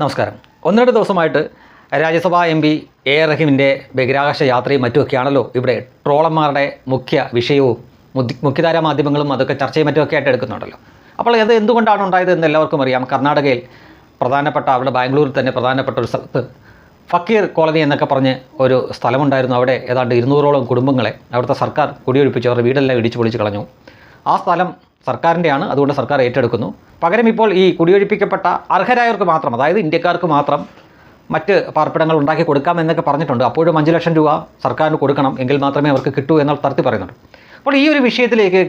നമസ്കാരം. ഒന്ന് രണ്ട് ദിവസമായിട്ട് രാജ്യസഭാ എം പി എ റഹീമിന്റെ ബഹിരാകാശ യാത്രയും മറ്റുമൊക്കെയാണല്ലോ ഇവിടെ ട്രോളന്മാരുടെ മുഖ്യ വിഷയവും മുഖ്യധാരാ മാധ്യമങ്ങളും അതൊക്കെ ചർച്ചയും മറ്റുമൊക്കെ ആയിട്ട് എടുക്കുന്നുണ്ടല്ലോ. അപ്പോൾ അത് എന്തുകൊണ്ടാണ് ഉണ്ടായത് എന്ന് എല്ലാവർക്കും അറിയാം. കർണാടകയിൽ പ്രധാനപ്പെട്ട അവിടെ ബാംഗ്ലൂരിൽ തന്നെ പ്രധാനപ്പെട്ട ഒരു സ്ഥലത്ത് ഫക്കീർ കോളനി എന്നൊക്കെ പറഞ്ഞ് ഒരു സ്ഥലമുണ്ടായിരുന്നു. അവിടെ ഏതാണ്ട് ഇരുന്നൂറോളം കുടുംബങ്ങളെ അവിടുത്തെ സർക്കാർ കുടിയൊഴിപ്പിച്ച് അവരുടെ വീടെല്ലാം ഇടിച്ചു പൊളിച്ച് കളഞ്ഞു. ആ സ്ഥലം സർക്കാരിന്റെയാണ് അതുകൊണ്ട് സർക്കാർ ഏറ്റെടുക്കുന്നു. പകരം ഇപ്പോൾ ഈ കുടിയൊഴിപ്പിക്കപ്പെട്ട അർഹരായവർക്ക് മാത്രം അതായത് ഇന്ത്യക്കാർക്ക് മാത്രം മറ്റ് പാർപ്പിടങ്ങൾ ഉണ്ടാക്കി കൊടുക്കാം എന്നൊക്കെ പറഞ്ഞിട്ടുണ്ട്. അപ്പോഴും അഞ്ച് ലക്ഷം രൂപ സർക്കാരിന് കൊടുക്കണം എങ്കിൽ മാത്രമേ അവർക്ക് കിട്ടൂ എന്നുള്ള തരത്തിൽ പറയുന്നുണ്ട്. അപ്പോൾ ഈ ഒരു വിഷയത്തിലേക്ക്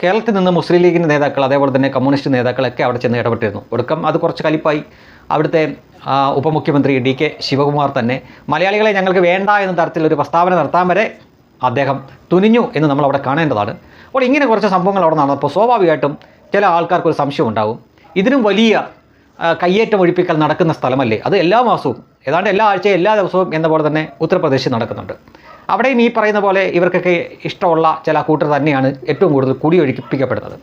കേരളത്തിൽ നിന്ന് മുസ്ലിം ലീഗിന്റെ നേതാക്കൾ അതേപോലെ തന്നെ കമ്മ്യൂണിസ്റ്റ് നേതാക്കളൊക്കെ അവിടെ ചെന്ന് ഇടപെട്ടിരുന്നു. ഒടുക്കം അത് കുറച്ച് കലിപ്പായി. അവിടുത്തെ ഉപമുഖ്യമന്ത്രി ഡി കെ ശിവകുമാർ തന്നെ മലയാളികളെ ഞങ്ങൾക്ക് വേണ്ട എന്ന തരത്തിലൊരു പ്രസ്താവന നടത്താൻ വരെ അദ്ദേഹം തുനിഞ്ഞു എന്ന് നമ്മൾ അവിടെ കാണേണ്ടതാണ്. അപ്പോൾ ഇങ്ങനെ കുറച്ച് സംഭവങ്ങൾ അവിടെ നടന്നപ്പോൾ സ്വാഭാവികമായിട്ടും ചില ആൾക്കാർക്ക് ഒരു സംശയം ഉണ്ടാകും ഇതിനും വലിയ കയ്യേറ്റം ഒഴിപ്പിക്കൽ നടക്കുന്ന സ്ഥലമല്ലേ? അത് എല്ലാ മാസവും ഏതാണ്ട് എല്ലാ ആഴ്ചയും എല്ലാ ദിവസവും എന്ന പോലെ തന്നെ ഉത്തർപ്രദേശിൽ നടക്കുന്നുണ്ട്. അവിടെയും ഈ പറയുന്ന പോലെ ഇവർക്കൊക്കെ ഇഷ്ടമുള്ള ചില കൂട്ടർ തന്നെയാണ് ഏറ്റവും കൂടുതൽ കുടിയൊഴിപ്പിക്കപ്പെടുന്നത്.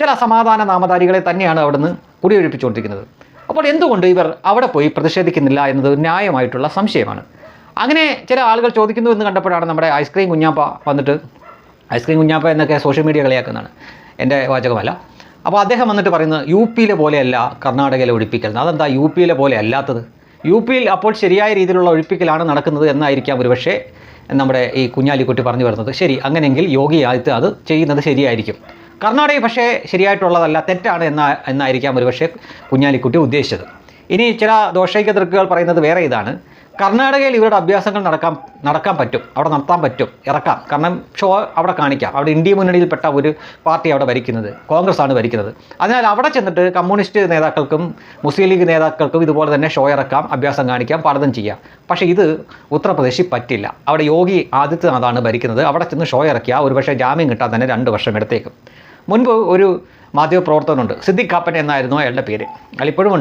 ചില സമാധാന നാമധാരികളെ തന്നെയാണ് അവിടുന്ന് കുടിയൊഴിപ്പിച്ചുകൊണ്ടിരിക്കുന്നത്. അപ്പോൾ എന്തുകൊണ്ട് ഇവർ അവിടെ പോയി പ്രതിഷേധിക്കുന്നില്ല എന്നത് ന്യായമായിട്ടുള്ള സംശയമാണ്. അങ്ങനെ ചില ആളുകൾ ചോദിക്കുന്നു എന്ന് കണ്ടപ്പോഴാണ് നമ്മുടെ ഐസ്ക്രീം കുഞ്ഞാപ്പ വന്നിട്ട് ഐസ്ക്രീം കുഞ്ഞാപ്പ എന്നൊക്കെ സോഷ്യൽ മീഡിയ കളിയാക്കുന്നതാണ്. എന്റെ വാചകമല്ല. അപ്പോൾ അദ്ദേഹം വന്നിട്ട് പറയുന്നത് യു പിയിലെ പോലെയല്ല കർണാടകയിലെ ഒഴിപ്പിക്കൽ. അതെന്താ യു പിയിലെ പോലെ അല്ലാത്തത്? യു പിയിൽ അപ്പോൾ ശരിയായ രീതിയിലുള്ള ഒഴിപ്പിക്കലാണ് നടക്കുന്നത് എന്നായിരിക്കാം ഒരുപക്ഷേ നമ്മുടെ ഈ കുഞ്ഞാലിക്കുട്ടി പറഞ്ഞു വരുന്നത്. ശരി അങ്ങനെയെങ്കിൽ യോഗി ആദിത്യ അത് ചെയ്യുന്നത് ശരിയായിരിക്കും. കർണാടക പക്ഷേ ശരിയായിട്ടുള്ളതല്ല തെറ്റാണ് എന്ന എന്നായിരിക്കാം ഒരുപക്ഷേ കുഞ്ഞാലിക്കുട്ടി ഉദ്ദേശിച്ചത്. ഇനി ചില ദോഷൈക്യ ദൃക്കുകൾ പറയുന്നത് വേറെ ഇതാണ്. കർണാടകയിൽ ഇവരുടെ അഭ്യാസങ്ങൾ നടക്കാൻ നടക്കാൻ പറ്റും അവിടെ നടത്താൻ പറ്റും ഇറക്കാം. കാരണം ഷോ അവിടെ കാണിക്കാം. അവിടെ ഇന്ത്യ മുന്നണിയിൽപ്പെട്ട ഒരു പാർട്ടി അവിടെ ഭരിക്കുന്നത് കോൺഗ്രസ് ആണ് ഭരിക്കുന്നത്. അതിനാൽ അവിടെ ചെന്നിട്ട് കമ്മ്യൂണിസ്റ്റ് നേതാക്കൾക്കും മുസ്ലിം ലീഗ് നേതാക്കൾക്കും ഇതുപോലെ തന്നെ ഷോ ഇറക്കാം അഭ്യാസം കാണിക്കാം പലതും ചെയ്യാം. പക്ഷേ ഇത് ഉത്തർപ്രദേശിൽ പറ്റില്ല. അവിടെ യോഗി ആദിത്യനാഥാണ് ഭരിക്കുന്നത്. അവിടെ ചെന്ന് ഷോ ഇറക്കിയാൽ ഒരുപക്ഷെ ജാമ്യം കിട്ടാൻ തന്നെ രണ്ട് വർഷം എടുത്തേക്കും. മുൻപ് ഒരു മാധ്യമപ്രവർത്തകനുണ്ട് സിദ്ദിഖ് കാപ്പൻ എന്നായിരുന്നു അയാളുടെ പേര്. ഇപ്പോഴും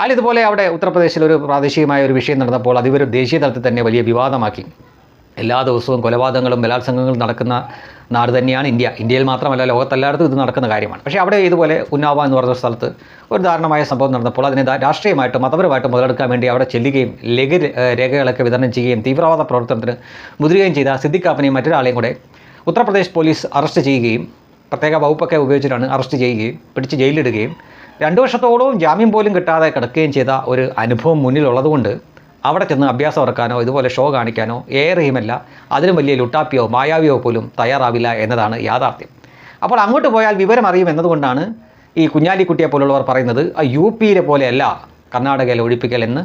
അയാൾ ഇതുപോലെ അവിടെ ഉത്തർപ്രദേശിൽ ഒരു പ്രാദേശികമായ ഒരു വിഷയം നടന്നപ്പോൾ അതിവർ ദേശീയ തലത്തിൽ തന്നെ വലിയ വിവാദമാക്കി. എല്ലാ ദിവസവും കൊലപാതകങ്ങളും ബലാത്സംഗങ്ങളും നടക്കുന്ന നാട് തന്നെയാണ് ഇന്ത്യ. ഇന്ത്യയിൽ മാത്രമല്ല ലോകത്തെല്ലായിടത്തും ഇത് നടക്കുന്ന കാര്യമാണ്. പക്ഷേ അവിടെ ഇതുപോലെ ഉന്നാവ എന്ന് പറഞ്ഞ സ്ഥലത്ത് ഒരു ദാരുണമായ സംഭവം നടന്നപ്പോൾ അതിനെ രാഷ്ട്രീയമായിട്ടും മതപരമായിട്ടും മുതലെടുക്കാൻ വേണ്ടി അവിടെ ചെല്ലുകയും ലഘു രേഖകളൊക്കെ വിതരണം ചെയ്യുകയും തീവ്രവാദ പ്രവർത്തനത്തിന് മുതിരുകയും ചെയ്ത സിദ്ദിഖ് കാപ്പനെയും മറ്റൊരാളെയും കൂടെ ഉത്തർപ്രദേശ് പോലീസ് അറസ്റ്റ് ചെയ്യുകയും പ്രത്യേക വകുപ്പൊക്കെ ഉപയോഗിച്ചിട്ടാണ് അറസ്റ്റ് ചെയ്യുകയും പിടിച്ച് ജയിലിടുകയും രണ്ടു വർഷത്തോളവും ജാമ്യം പോലും കിട്ടാതെ കിടക്കുകയും ചെയ്ത ഒരു അനുഭവം മുന്നിലുള്ളതുകൊണ്ട് അവിടെ ചെന്ന് അഭ്യാസം ഇറക്കാനോ ഇതുപോലെ ഷോ കാണിക്കാനോ ഏറെയുമല്ല അതിലും വലിയ ലുട്ടാപ്പിയോ മായാവിയോ പോലും തയ്യാറാവില്ല എന്നതാണ് യാഥാർത്ഥ്യം. അപ്പോൾ അങ്ങോട്ട് പോയാൽ വിവരം അറിയും എന്നതുകൊണ്ടാണ് ഈ കുഞ്ഞാലിക്കുട്ടിയെ പോലുള്ളവർ പറയുന്നത് യു പിയിലെ പോലെയല്ല കർണാടകയിലെ ഒഴിപ്പിക്കൽ എന്ന്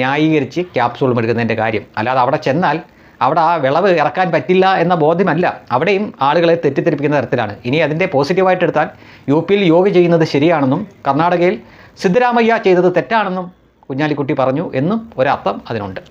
ന്യായീകരിച്ച് ക്യാപ്സൂൾ എടുക്കുന്നതിന്റെ കാര്യം. അല്ലാതെ അവിടെ ചെന്നാൽ അവിടെ ആ വിളവ് ഇറക്കാൻ പറ്റില്ല എന്ന ബോധ്യമല്ല. അവിടെയും ആളുകളെ തെറ്റിദ്ധരിപ്പിക്കുന്ന തരത്തിലാണ്. ഇനി അതിന്റെ പോസിറ്റീവായിട്ട് എടുത്താൽ യു പിയിൽ യോഗ ചെയ്യുന്നത് ശരിയാണെന്നും കർണാടകയിൽ സിദ്ധരാമയ്യ ചെയ്തത് തെറ്റാണെന്നും കുഞ്ഞാലിക്കുട്ടി പറഞ്ഞു എന്നും ഒരർത്ഥം അതിനുണ്ട്.